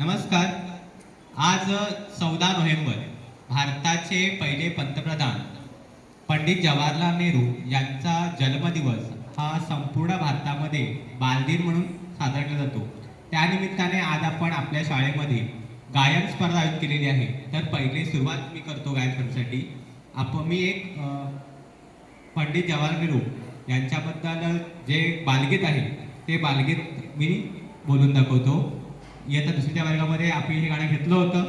नमस्कार. आज चौदा नोव्हेंबर भारताचे पहिले पंतप्रधान पंडित जवाहरलाल नेहरू यांचा जन्मदिवस हा संपूर्ण भारतामध्ये बालदिन म्हणून साजरा केला जातो. त्यानिमित्ताने आज आपण आपल्या शाळेमध्ये गायन स्पर्धा आयोजित केलेली आहे. तर पहिले सुरुवात मी करतो गायन स्पर्धेसाठी. आपण मी एक पंडित जवाहरलाल नेहरू यांच्याबद्दल जे बालगीत आहे ते बालगीत मी बोलून दाखवतो. इयत्ता दुसऱ्या वर्गामध्ये आपण हे गाणं घेतलं होतं.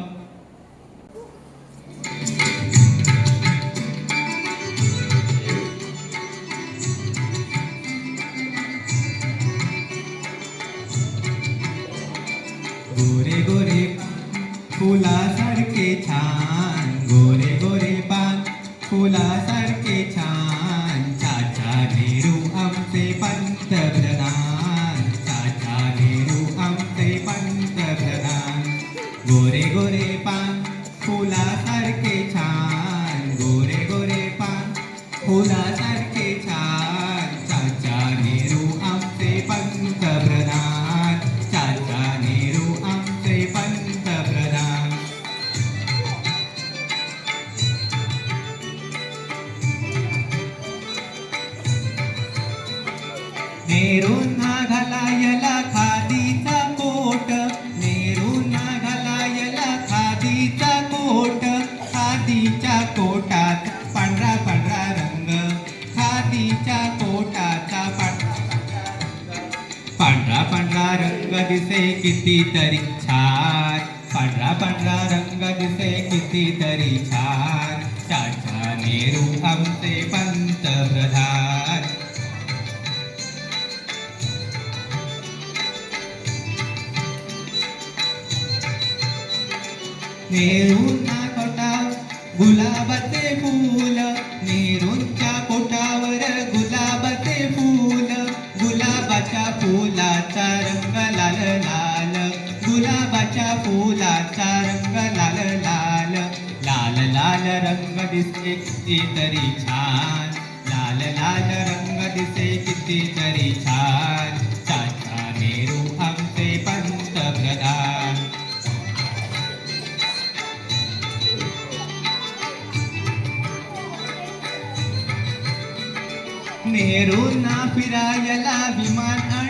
गोरे गोरे फुलासारखे छान. गोरे गोरे पान फुलासारखे नेहरूंना घालायला खादीचा कोट मेरूना घालायला खादीचा कोट खादीच्या कोटात पांढरा पांढरा रंग खादीच्या कोटाचा पांढरा पांढरा पांढरा रंग दिसे कितीतरी छान. पांढरा पांढरा रंग दिसे कितीतरी छान. चाचा नेहरू आमचे पंतप्रधान. नेहरूंना कोटाव गुलाबाचे फूल नेहरूंच्या कोटावर गुलाबाचे फूल गुलाबाच्या फुलाचा रंग लाल लाल गुलाबाच्या फुलाचा रंग लाल लाल लाल लाल रंग दिसे कितीतरी छान लाल लाल रंग दिसे कितीतरी छान. Era una piraya la vi man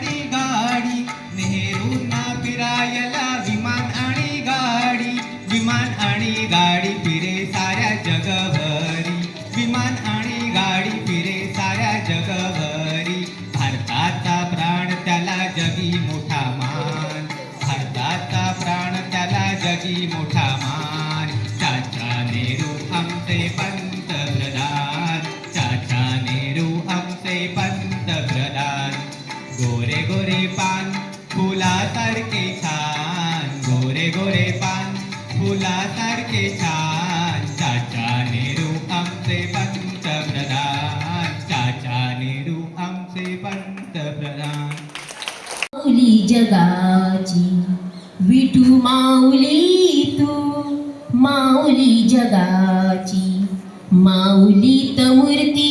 गोरे गोरे पान फुलासारखे छान. गोरे गोरे पान फुलासारखे छान. चाचा नेहरू आमचे पंतप्रधान. चाचा नेहरू आमचे पंतप्रधान. माऊली जगाची विठू माऊली तू. माऊली जगाची माऊली तमूर्ती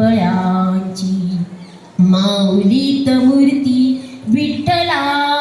फळांची. माऊलीत मूर्ती विठ्ठला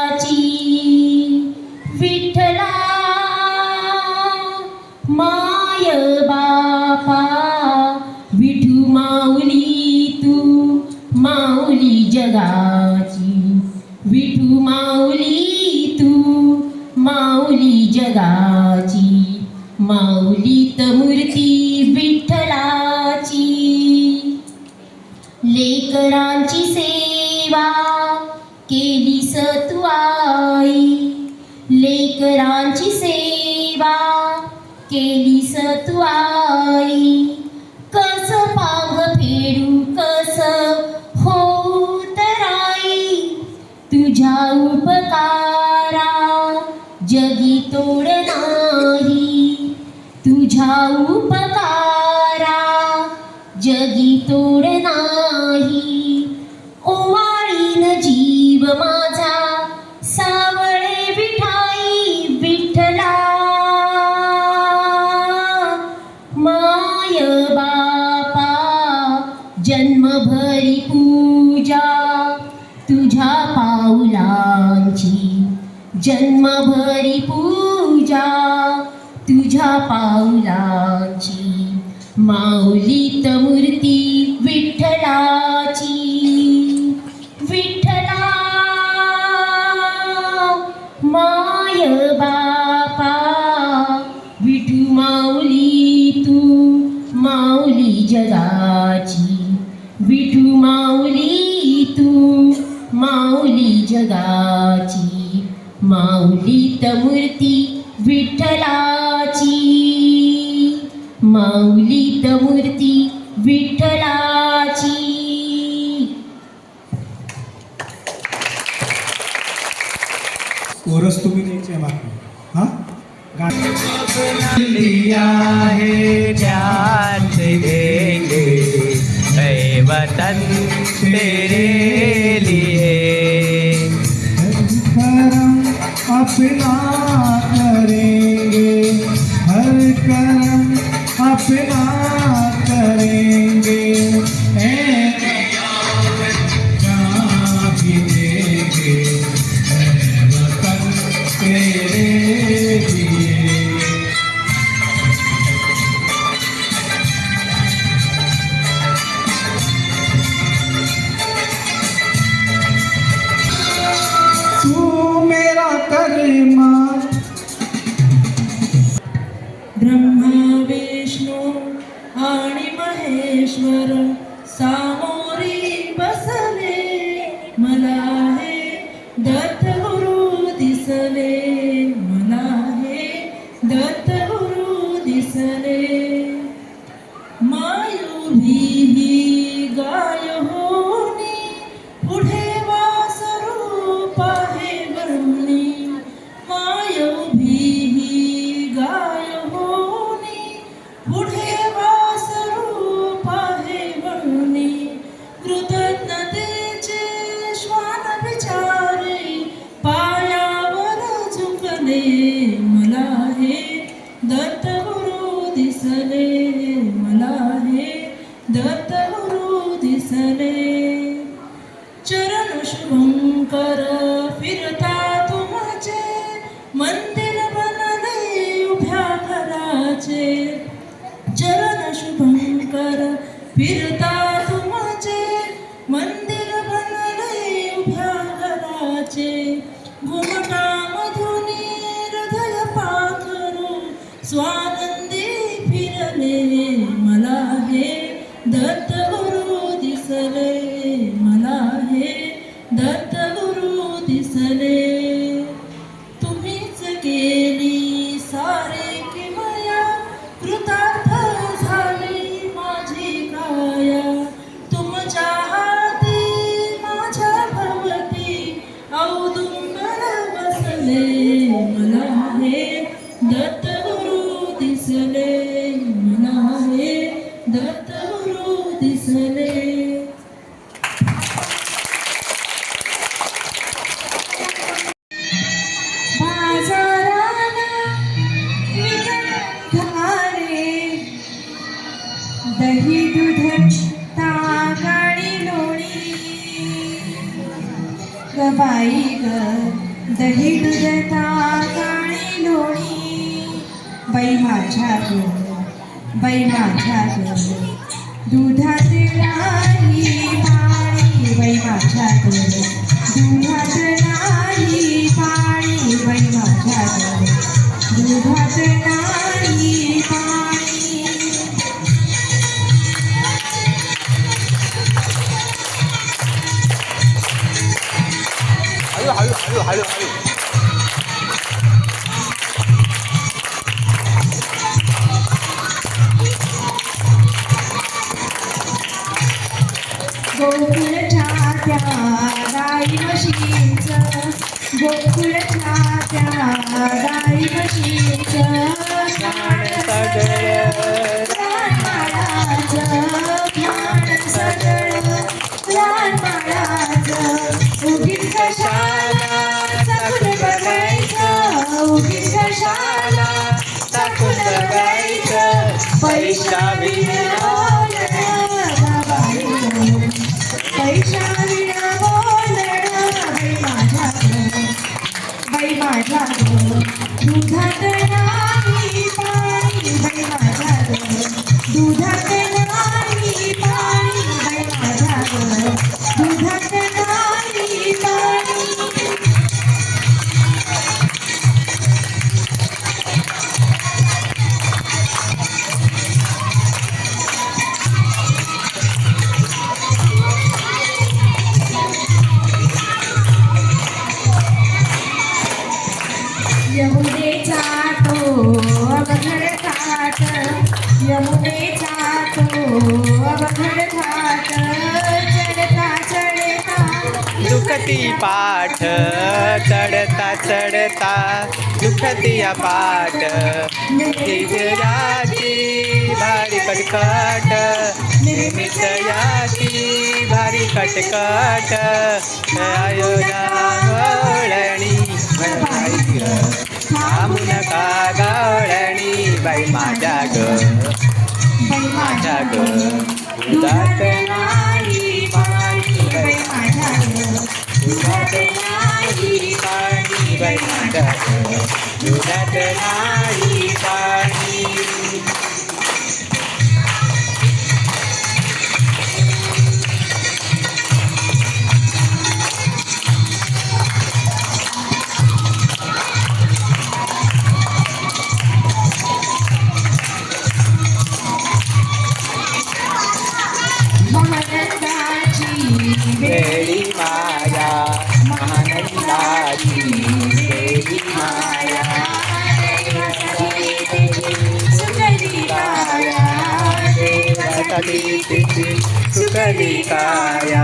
तू आई कस पाग फेडू कस हो तराई. तुझ्या उपकारा जगी तोड नाही. तुझ्या उपकारा जगी तोड नाही. जन्मभरी पूजा तुझ्या पाऊलाची माऊलीत मूर्ती विठ्ठलाची. विठ्ठला माय बापा विठू माऊली तू माऊली जगाची. विठू माऊली तू माऊली जगाची. माऊलीत मूर्ती विठ्ठलाची. माऊलीत मूर्ती विठ्ठलाची. कोरस तुम्ही द्यायचे बाकी. हा? लिया है ध्यान तेरे अपना करेंगे हर कर्म अपना Hare Shmara Dantas. बाई ग दही दूध ताकाणी लोणी. बाई माझ्या ग बाई माझ्या ग दुधात नाही पाणी. बाई माझ्या ग दुधात नाही पाणी. बाई माझ्या ग दुधात नाही दुधात नाही पाणी बाई माझ्या दुधात नाही पाणी बाई माझ्या दुधात नाही पाणी यमुनेचा दुखती पाठ चढता चढता. दुखतिया पाठ. निजयाची भारी कटकट. निमित्त भारी कटकट. अयोध्या थांबू नका गवळणी बाई माझ्या ग. बाई माझ्या ग. दुधात नाही पाणी बाई माझ्या दुधात नाही पाणी बाई माझ्या ग. दुधात नाही पाणी. देवासाठी तिची सुकली काया.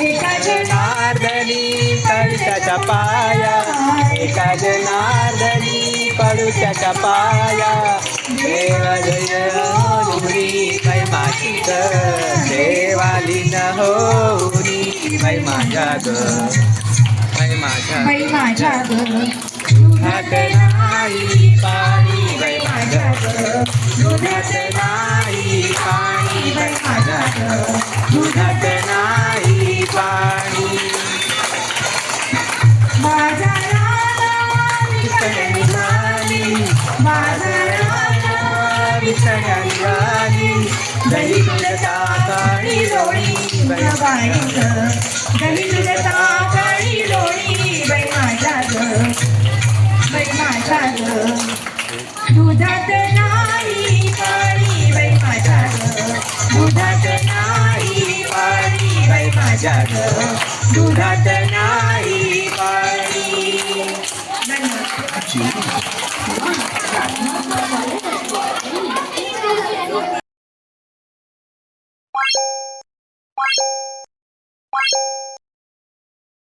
एका जना जनार्दनी कळशाच्या पाया. एका जनार्दनी कळशाच्या पाया. देव जय होरी बाई माझी ग. देवाली न होरी बाई माझ्या ग. बाई माझ्या बाई माझ्या ग. दुधात नाही पाणी विसर्या निघाली दही दूध ताकाळी बाई ग बाई ग दुधात नाही पाणी बाई ग दुधात नाही पाणी बाई ग दुधात नाही पाणी. धन्यवाद.